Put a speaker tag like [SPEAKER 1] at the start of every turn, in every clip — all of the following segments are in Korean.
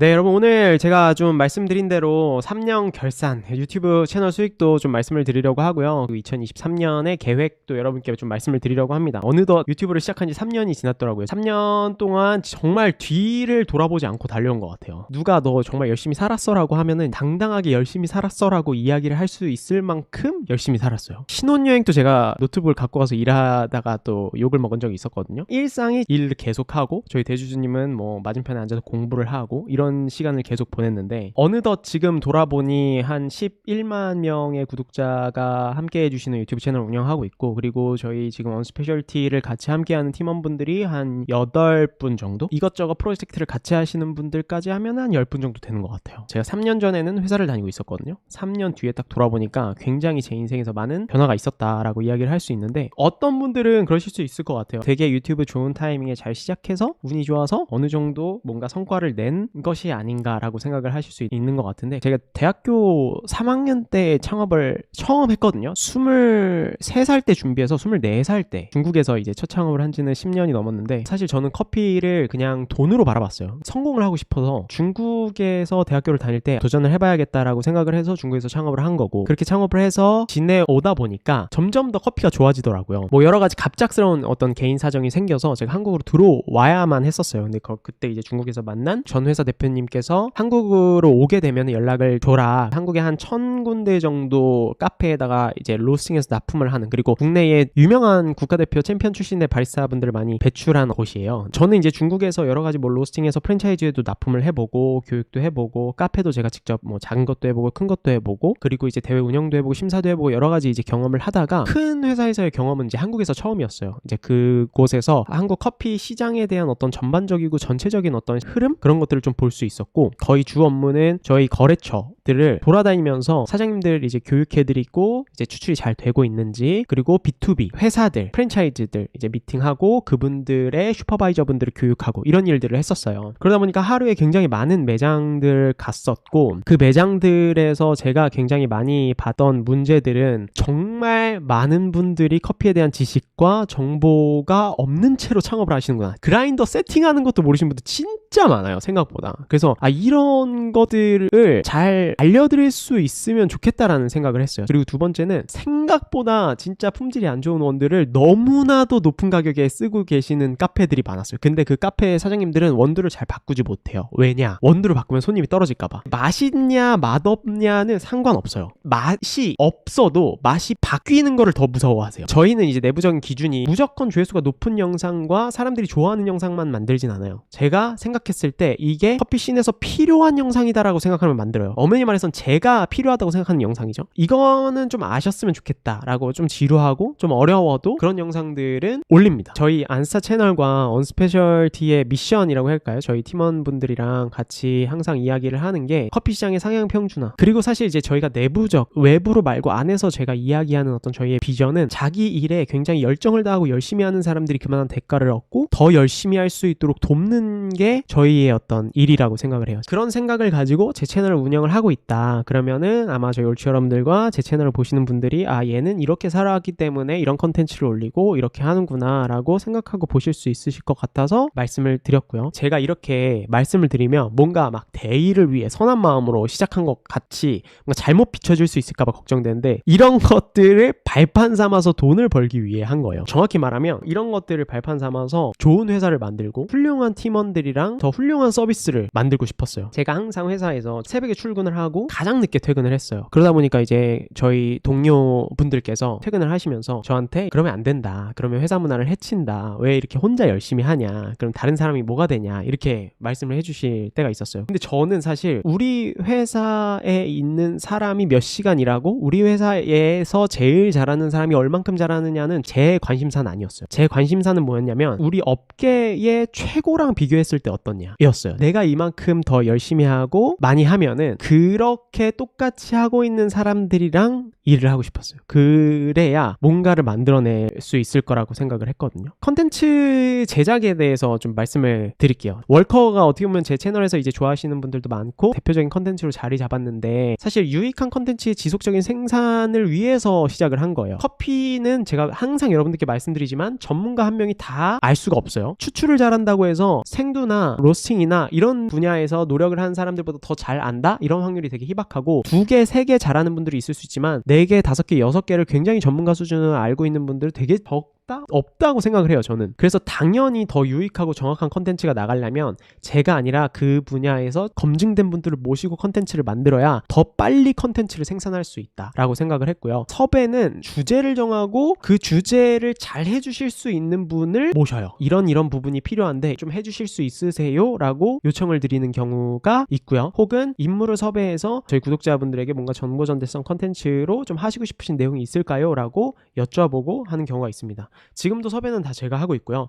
[SPEAKER 1] 네, 여러분 오늘 제가 좀 말씀드린 대로 3년 결산 유튜브 채널 수익도 좀 말씀을 드리려고 하고요. 2023년의 계획도 여러분께 좀 말씀을 드리려고 합니다. 어느덧 유튜브를 시작한 지 3년이 지났더라고요. 3년 동안 정말 뒤를 돌아보지 않고 달려온 것 같아요. 누가 너 정말 열심히 살았어라고 하면은 당당하게 열심히 살았어라고 이야기를 할 수 있을 만큼 열심히 살았어요. 신혼여행도 제가 노트북을 갖고 가서 일하다가 또 욕을 먹은 적이 있었거든요. 일상이 일 계속하고 저희 대주주님은 뭐 맞은편에 앉아서 공부를 하고 이런 시간을 계속 보냈는데 어느덧 지금 돌아보니 한 11만 명의 구독자가 함께 해주시는 유튜브 채널 운영하고 있고 그리고 저희 지금 언스페셜티를 같이 함께하는 팀원분들이 한 8분 정도? 이것저것 프로젝트를 같이 하시는 분들까지 하면 한 10분 정도 되는 것 같아요. 제가 3년 전에는 회사를 다니고 있었거든요. 3년 뒤에 딱 돌아보니까 굉장히 제 인생에서 많은 변화가 있었다라고 이야기를 할 수 있는데 어떤 분들은 그러실 수 있을 것 같아요. 되게 유튜브 좋은 타이밍에 잘 시작해서 운이 좋아서 어느 정도 뭔가 성과를 낸 것이 아닌가라고 생각을 하실 수 있는 것 같은데 제가 대학교 3학년 때 창업을 처음 했거든요. 23살 때 준비해서 24살 때 중국에서 이제 첫 창업을 한 지는 10년이 넘었는데 사실 저는 커피를 그냥 돈으로 바라봤어요. 성공을 하고 싶어서 중국에서 대학교를 다닐 때 도전을 해봐야겠다라고 생각을 해서 중국에서 창업을 한 거고 그렇게 창업을 해서 지내오다 보니까 점점 더 커피가 좋아지더라고요. 뭐 여러 가지 갑작스러운 어떤 개인 사정이 생겨서 제가 한국으로 들어와야만 했었어요. 근데 그, 그때 이제 중국에서 만난 전 회사 대표 님께서 한국으로 오게 되면 연락을 줘라. 한국에 한 천 군데 정도 카페에다가 이제 로스팅해서 납품을 하는 그리고 국내에 유명한 국가대표 챔피언 출신의 바리스타분들을 많이 배출한 곳이에요. 저는 이제 중국에서 여러 가지 뭐 로스팅해서 프랜차이즈에도 납품을 해보고 교육도 해보고 카페도 제가 직접 뭐 작은 것도 해보고 큰 것도 해보고 그리고 이제 대회 운영도 해보고 심사도 해보고 여러 가지 이제 경험을 하다가 큰 회사에서의 경험은 이제 한국에서 처음이었어요. 이제 그곳에서 한국 커피 시장에 대한 어떤 전반적이고 전체적인 어떤 흐름? 그런 것들을 좀볼 수 있었고 거의 주 업무는 저희 거래처들을 돌아다니면서 사장님들 이제 교육해드리고 이제 추출이 잘 되고 있는지 그리고 B2B 회사들 프랜차이즈들 이제 미팅하고 그분들의 슈퍼바이저분들을 교육하고 이런 일들을 했었어요. 그러다 보니까 하루에 굉장히 많은 매장들 갔었고 그 매장들에서 제가 굉장히 많이 봤던 문제들은 정말 많은 분들이 커피에 대한 지식과 정보가 없는 채로 창업을 하시는구나. 그라인더 세팅하는 것도 모르시는 분들 진짜 많아요 생각보다 그래서 아 이런 것들을 잘 알려드릴 수 있으면 좋겠다라는 생각을 했어요. 그리고 두 번째는 생각보다 진짜 품질이 안 좋은 원두를 너무나도 높은 가격에 쓰고 계시는 카페들이 많았어요. 근데 그 카페 사장님들은 원두를 잘 바꾸지 못해요. 왜냐? 원두를 바꾸면 손님이 떨어질까봐. 맛있냐 맛없냐는 상관없어요. 맛이 없어도 맛이 바뀌는 거를 더 무서워하세요. 저희는 이제 내부적인 기준이 무조건 조회수가 높은 영상과 사람들이 좋아하는 영상만 만들진 않아요. 제가 생각했을 때 이게 커피씬에서 필요한 영상이다라고 생각하면 만들어요. 엄연히 말해서 제가 필요하다고 생각하는 영상이죠. 이거는 좀 아셨으면 좋겠다라고 좀 지루하고 좀 어려워도 그런 영상들은 올립니다. 저희 안스타 채널과 언스페셜티의 미션이라고 할까요? 저희 팀원분들이랑 같이 항상 이야기를 하는 게 커피 시장의 상향 평준화. 그리고 사실 이제 저희가 내부적 외부로 말고 안에서 제가 이야기하는 어떤 저희의 비전은 자기 일에 굉장히 열정을 다하고 열심히 하는 사람들이 그만한 대가를 얻고 더 열심히 할 수 있도록 돕는 게 저희의 어떤 일이라 고 생각을 해요. 그런 생각을 가지고 제 채널을 운영을 하고 있다. 그러면은 아마 저희 올치 여러분들과 제 채널을 보시는 분들이 아 얘는 이렇게 살아왔기 때문에 이런 컨텐츠를 올리고 이렇게 하는구나 라고 생각하고 보실 수 있으실 것 같아서 말씀을 드렸고요. 제가 이렇게 말씀을 드리면 뭔가 막 대의를 위해 선한 마음으로 시작한 것 같이 뭔가 잘못 비춰질 수 있을까봐 걱정되는데 이런 것들을 발판 삼아서 돈을 벌기 위해 한 거예요. 정확히 말하면 이런 것들을 발판 삼아서 좋은 회사를 만들고 훌륭한 팀원들이랑 더 훌륭한 서비스를 만들고 싶었어요. 제가 항상 회사에서 새벽에 출근을 하고 가장 늦게 퇴근을 했어요. 그러다 보니까 이제 저희 동료분들께서 퇴근을 하시면서 저한테 그러면 안 된다. 그러면 회사 문화를 해친다. 왜 이렇게 혼자 열심히 하냐? 그럼 다른 사람이 뭐가 되냐? 이렇게 말씀을 해주실 때가 있었어요. 근데 저는 사실 우리 회사에 있는 사람이 몇 시간 일하고 우리 회사에서 제일 잘하는 사람이 얼만큼 잘하느냐는 제 관심사는 아니었어요. 제 관심사는 뭐였냐면 우리 업계의 최고랑 비교했을 때 어떻냐 이었어요. 내가 이 만큼 더 열심히 하고 많이 하면은 그렇게 똑같이 하고 있는 사람들이랑 일을 하고 싶었어요. 그래야 뭔가를 만들어낼 수 있을 거라고 생각을 했거든요. 컨텐츠 제작에 대해서 좀 말씀을 드릴게요. 월커가 어떻게 보면 제 채널에서 이제 좋아하시는 분들도 많고 대표적인 컨텐츠로 자리 잡았는데 사실 유익한 컨텐츠의 지속적인 생산을 위해서 시작을 한 거예요. 커피는 제가 항상 여러분들께 말씀드리지만 전문가 한 명이 다 알 수가 없어요. 추출을 잘한다고 해서 생두나 로스팅이나 이런 분야에서 노력을 하는 사람들보다 더 잘 안다? 이런 확률이 되게 희박하고 두 개, 세 개 잘하는 분들이 있을 수 있지만 네 개, 다섯 개, 여섯 개를 굉장히 전문가 수준을 알고 있는 분들 되게 적 없다? 없다고 생각을 해요, 저는. 그래서 당연히 더 유익하고 정확한 컨텐츠가 나가려면 제가 아니라 그 분야에서 검증된 분들을 모시고 컨텐츠를 만들어야 더 빨리 컨텐츠를 생산할 수 있다라고 생각을 했고요. 섭외는 주제를 정하고 그 주제를 잘 해주실 수 있는 분을 모셔요. 이런 이런 부분이 필요한데 좀 해주실 수 있으세요? 라고 요청을 드리는 경우가 있고요. 혹은 인물을 섭외해서 저희 구독자분들에게 뭔가 전고전대성 컨텐츠로 좀 하시고 싶으신 내용이 있을까요? 라고 여쭤보고 하는 경우가 있습니다. 지금도 섭외는 다 제가 하고 있고요.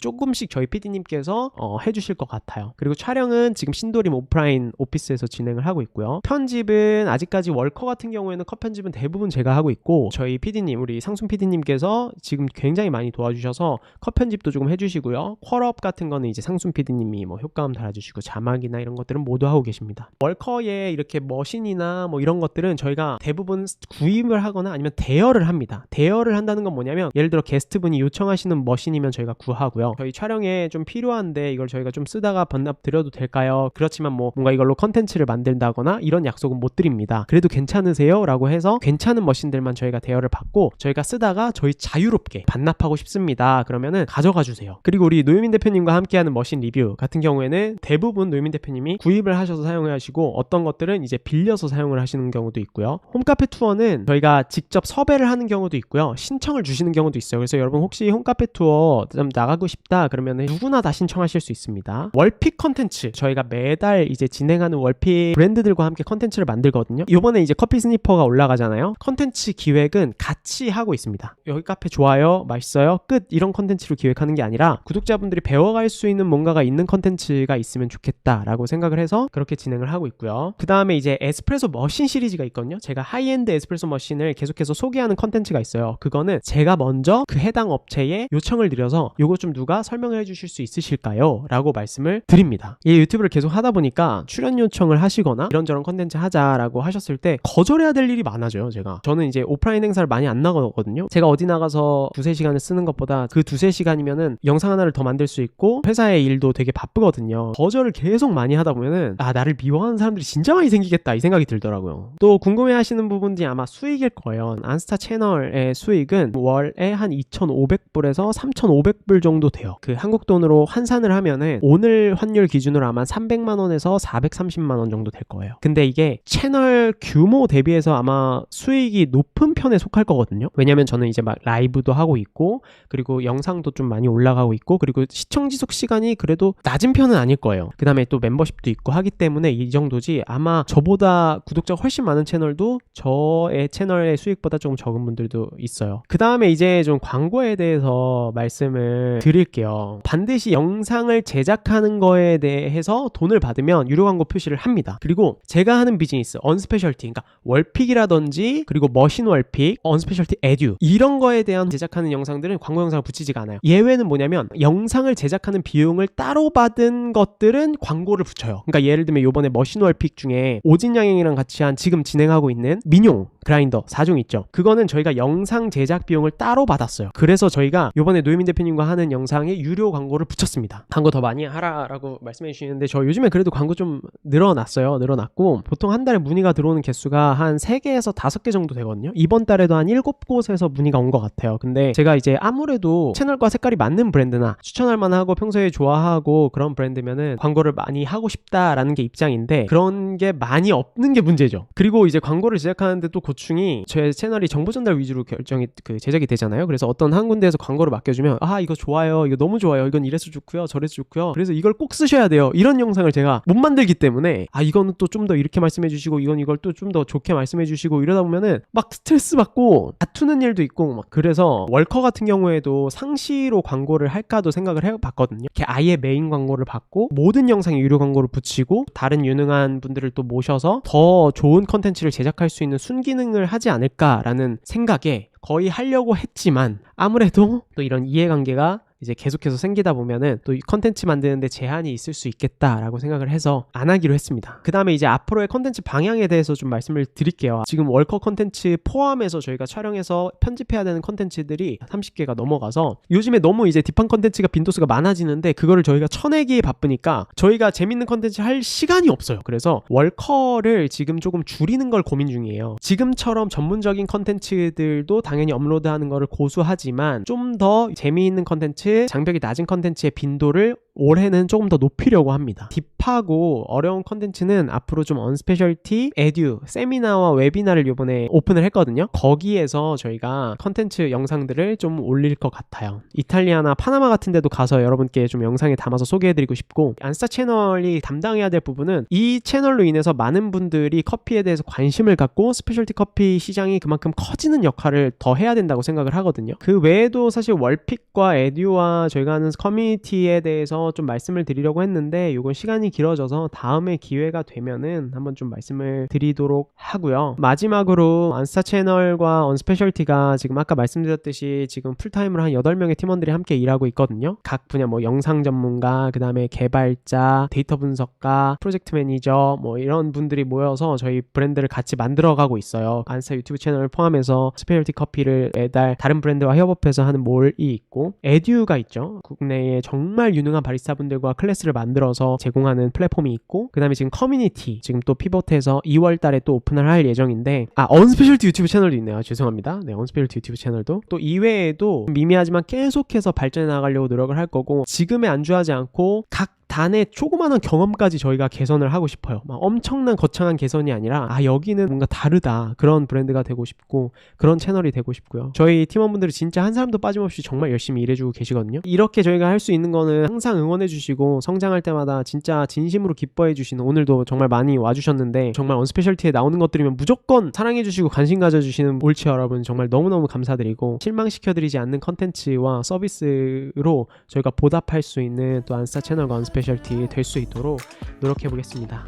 [SPEAKER 1] 조금씩 저희 PD님께서 어, 해주실 것 같아요. 그리고 촬영은 지금 신도림 오프라인 오피스에서 진행을 하고 있고요. 편집은 아직까지 월커 같은 경우에는 컷 편집은 대부분 제가 하고 있고 저희 PD님 우리 상순 PD님께서 지금 굉장히 많이 도와주셔서 컷 편집도 조금 해주시고요. 퀄업 같은 거는 이제 상순 PD님이 뭐 효과음 달아주시고 자막이나 이런 것들은 모두 하고 계십니다. 월커에 이렇게 머신이나 뭐 이런 것들은 저희가 대부분 구입을 하거나 아니면 대여를 합니다. 대여를 한다는 건 뭐냐면 예를 들어 게스트분이 요청하시는 머신이면 저희가 구하고요. 저희 촬영에 좀 필요한데 이걸 저희가 좀 쓰다가 반납 드려도 될까요? 그렇지만 뭐 뭔가 이걸로 컨텐츠를 만든다거나 이런 약속은 못 드립니다. 그래도 괜찮으세요? 라고 해서 괜찮은 머신들만 저희가 대여를 받고 저희가 쓰다가 저희 자유롭게 반납하고 싶습니다. 그러면은 가져가 주세요. 그리고 우리 노유민 대표님과 함께하는 머신 리뷰 같은 경우에는 대부분 노유민 대표님이 구입을 하셔서 사용을 하시고 어떤 것들은 이제 빌려서 사용을 하시는 경우도 있고요. 홈카페 투어는 저희가 직접 섭외를 하는 경우도 있고요. 신청을 주시는 경우도 있어요. 그래서 여러분 혹시 홈카페 투어 좀 나가고 싶다 그러면 누구나 다 신청하실 수 있습니다. 월픽 컨텐츠 저희가 매달 이제 진행하는 월픽 브랜드들과 함께 컨텐츠를 만들거든요. 이번에 이제 커피 스니퍼가 올라가잖아요. 컨텐츠 기획은 같이 하고 있습니다. 여기 카페 좋아요, 맛있어요, 끝 이런 컨텐츠로 기획하는 게 아니라 구독자분들이 배워갈 수 있는 뭔가가 있는 컨텐츠가 있으면 좋겠다라고 생각을 해서 그렇게 진행을 하고 있고요. 그 다음에 이제 에스프레소 머신 시리즈가 있거든요. 제가 하이엔드 에스프레소 머신을 계속해서 소개하는 컨텐츠가 있어요. 그거는 제가 먼저 그 해당 업체에 요청을 드려서 요거 좀 누가 설명을 해주실 수 있으실까요? 라고 말씀을 드립니다. 이 유튜브를 계속 하다 보니까 출연 요청을 하시거나 이런저런 컨텐츠 하자라고 하셨을 때 거절해야 될 일이 많아져요, 제가. 저는 이제 오프라인 행사를 많이 안 나가거든요. 제가 어디 나가서 두세 시간을 쓰는 것보다 그 두세 시간이면은 영상 하나를 더 만들 수 있고 회사의 일도 되게 바쁘거든요. 거절을 계속 많이 하다 보면은 아, 나를 미워하는 사람들이 진짜 많이 생기겠다 이 생각이 들더라고요. 또 궁금해 하시는 부분들이 아마 수익일 거예요. 안스타 채널의 수익은 월에 한 2,500불에서 3,500불 정도 돼요. 그 한국 돈으로 환산을 하면은 오늘 환율 기준으로 아마 300만 원에서 430만 원 정도 될 거예요. 근데 이게 채널 규모 대비해서 아마 수익이 높은 편에 속할 거거든요. 왜냐면 저는 이제 막 라이브도 하고 있고 그리고 영상도 좀 많이 올라가고 있고 그리고 시청 지속 시간이 그래도 낮은 편은 아닐 거예요. 그 다음에 또 멤버십도 있고 하기 때문에 이 정도지 아마 저보다 구독자가 훨씬 많은 채널도 저의 채널의 수익보다 조금 적은 분들도 있어요. 그 다음에 이제 좀 광 고에 대해서 말씀을 드릴게요. 반드시 영상을 제작하는 거에 대해서 돈을 받으면 유료 광고 표시를 합니다. 그리고 제가 하는 비즈니스, 언스페셜티, 그러니까 월픽이라든지 그리고 머신 월픽, 언스페셜티 에듀 이런 거에 대한 제작하는 영상들은 광고 영상을 붙이지가 않아요. 예외는 뭐냐면 영상을 제작하는 비용을 따로 받은 것들은 광고를 붙여요. 그러니까 예를 들면 요번에 머신 월픽 중에 오진양행이랑 같이 한 지금 진행하고 있는 민용 그라인더 4종 있죠. 그거는 저희가 영상 제작 비용을 따로 받았어요. 그래서 저희가 요번에 노유민 대표님과 하는 영상에 유료 광고를 붙였습니다. 광고 더 많이 하라라고 말씀해 주시는데 저 요즘에 그래도 광고 좀 늘어났어요. 늘어났고 보통 한 달에 문의가 들어오는 개수가 한 3개에서 5개 정도 되거든요. 이번 달에도 한 7곳에서 문의가 온 것 같아요. 근데 제가 이제 아무래도 채널과 색깔이 맞는 브랜드나 추천할 만하고 평소에 좋아하고 그런 브랜드면은 광고를 많이 하고 싶다라는 게 입장인데 그런 게 많이 없는 게 문제죠. 그리고 이제 광고를 제작하는데 또 고 충이 제 채널이 정보 전달 위주로 결정이 그 제작이 되잖아요. 그래서 어떤 한 군데에서 광고를 맡겨주면 아 이거 좋아요, 이거 너무 좋아요, 이건 이래서 좋고요, 저래서 좋고요. 그래서 이걸 꼭 쓰셔야 돼요. 이런 영상을 제가 못 만들기 때문에 아 이거는 또 좀 더 이렇게 말씀해주시고 이건 이걸 또 좀 더 좋게 말씀해주시고 이러다 보면은 막 스트레스 받고 다투는 일도 있고 막 그래서 월커 같은 경우에도 상시로 광고를 할까도 생각을 해봤거든요. 이렇게 아예 메인 광고를 받고 모든 영상에 유료 광고를 붙이고 다른 유능한 분들을 또 모셔서 더 좋은 컨텐츠를 제작할 수 있는 순기능 을 하지 않을까라는 생각에 거의 하려고 했지만 아무래도 또 이런 이해관계가 이제 계속해서 생기다 보면은 또이 컨텐츠 만드는데 제한이 있을 수 있겠다라고 생각을 해서 안 하기로 했습니다. 그 다음에 이제 앞으로의 컨텐츠 방향에 대해서 좀 말씀을 드릴게요. 지금 월커 컨텐츠 포함해서 저희가 촬영해서 편집해야 되는 컨텐츠들이 30개가 넘어가서 요즘에 너무 이제 딥한 컨텐츠가 빈도수가 많아지는데 그거를 저희가 쳐내기에 바쁘니까 저희가 재밌는 컨텐츠 할 시간이 없어요. 그래서 월커를 지금 조금 줄이는 걸 고민 중이에요. 지금처럼 전문적인 컨텐츠들도 당연히 업로드하는 거를 고수하지만 좀 더 재미있는 컨텐츠, 장벽이 낮은 컨텐츠의 빈도를 올해는 조금 더 높이려고 합니다. 딥하고 어려운 컨텐츠는 앞으로 좀 언스페셜티, 에듀, 세미나와 웨비나를 이번에 오픈을 했거든요. 거기에서 저희가 컨텐츠 영상들을 좀 올릴 것 같아요. 이탈리아나 파나마 같은 데도 가서 여러분께 좀 영상에 담아서 소개해드리고 싶고 안스타 채널이 담당해야 될 부분은 이 채널로 인해서 많은 분들이 커피에 대해서 관심을 갖고 스페셜티 커피 시장이 그만큼 커지는 역할을 더 해야 된다고 생각을 하거든요. 그 외에도 사실 월픽과 에듀와 저희가 하는 커뮤니티에 대해서 좀 말씀을 드리려고 했는데 이건 시간이 길어져서 다음에 기회가 되면은 한번 좀 말씀을 드리도록 하고요. 마지막으로 안스타 채널과 언스페셜티가 지금 아까 말씀드렸듯이 지금 풀타임으로 한 8명의 팀원들이 함께 일하고 있거든요. 각 분야 뭐 영상 전문가, 그 다음에 개발자, 데이터 분석가, 프로젝트 매니저 뭐 이런 분들이 모여서 저희 브랜드를 같이 만들어가고 있어요. 안스타 유튜브 채널을 포함해서 스페셜티 커피를 매달 다른 브랜드와 협업해서 하는 몰이 있고 에듀가 있죠. 국내에 정말 유능한 바리스타분들과 클래스를 만들어서 제공하는 플랫폼이 있고 그 다음에 지금 커뮤니티 지금 또 피벗해서 2월 달에 또 오픈을 할 예정인데 아 언스페셜티 유튜브 채널도 있네요. 죄송합니다. 네 언스페셜티 유튜브 채널도 또 이외에도 미미하지만 계속해서 발전해 나가려고 노력을 할 거고 지금에 안주하지 않고 각 단의 조그마한 경험까지 저희가 개선을 하고 싶어요. 막 엄청난 거창한 개선이 아니라 아 여기는 뭔가 다르다 그런 브랜드가 되고 싶고 그런 채널이 되고 싶고요. 저희 팀원분들이 진짜 한 사람도 빠짐없이 정말 열심히 일해주고 계시거든요. 이렇게 저희가 할 수 있는 거는 항상 응원해주시고 성장할 때마다 진짜 진심으로 기뻐해주시는 오늘도 정말 많이 와주셨는데 정말 언스페셜티에 나오는 것들이면 무조건 사랑해주시고 관심 가져주시는 올치 여러분 정말 너무너무 감사드리고 실망시켜드리지 않는 컨텐츠와 서비스로 저희가 보답할 수 있는 또 안스타 채널과 언스페셜 스페셜티 될 수 있도록 노력해 보겠습니다.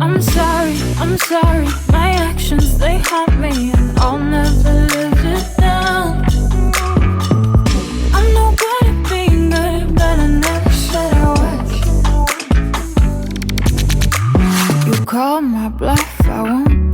[SPEAKER 2] I'm sorry, I'm sorry. My actions they haunt me, and I'll never live it down. I'm no good at being good, but I never said I was. You call my bluff.